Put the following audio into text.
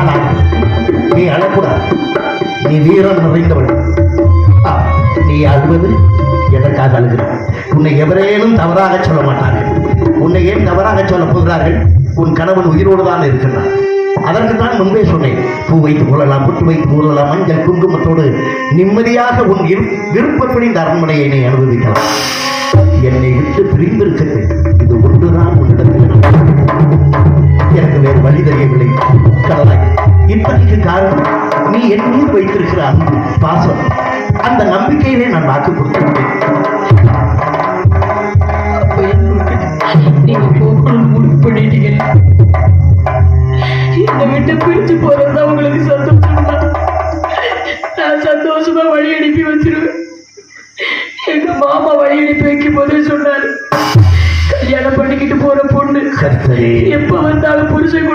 ஆனால் நீ அழக்கூடாது. நீ வீரம் நிறைந்தவள். நீ அழுவது எதற்காக அழுகிறாய் உன்னை எவரேனும் தவறாக சொல்ல மாட்டார்கள். உன்னை ஏன் தவறாக சொல்ல போகிறார்கள்? உன் கணவன் உயிரோடு தான் இருக்கின்றான் அதற்கு தான் முன்பே சொன்னேன் பூ வைத்து கொள்ளலாம் புட்டு வைத்து கொள்ளலாம் மஞ்சள் குங்குமத்தோடு நிம்மதியாக உன் விருப்பப்படி இந்த அரண்மனையை என்னை அனுபவிக்கலாம். என்னை விட்டு பிரிந்திருக்கிறது இது கண்ணுக்கு தெரியவில்லை கடலாய் இன்பத்திற்கு காரணம் நீ என் மீது வைத்திருக்கிற அன்பு பாசம். அந்த நம்பிக்கையிலே நான் வாக்கு கொடுத்திருக்கேன் இந்த வீட்டை பிரிச்சு போறது உங்களுக்கு சந்தோஷம்? நான் சந்தோஷமா வழி அனுப்பி வச்சிருவேன். எங்க மாமா வழி அனுப்பி வைக்கும் போதே சொன்னாரு கல்யாணம் பண்ணிக்கிட்டு போற பொண்ணு எப்ப வந்தாலும் புருஷன்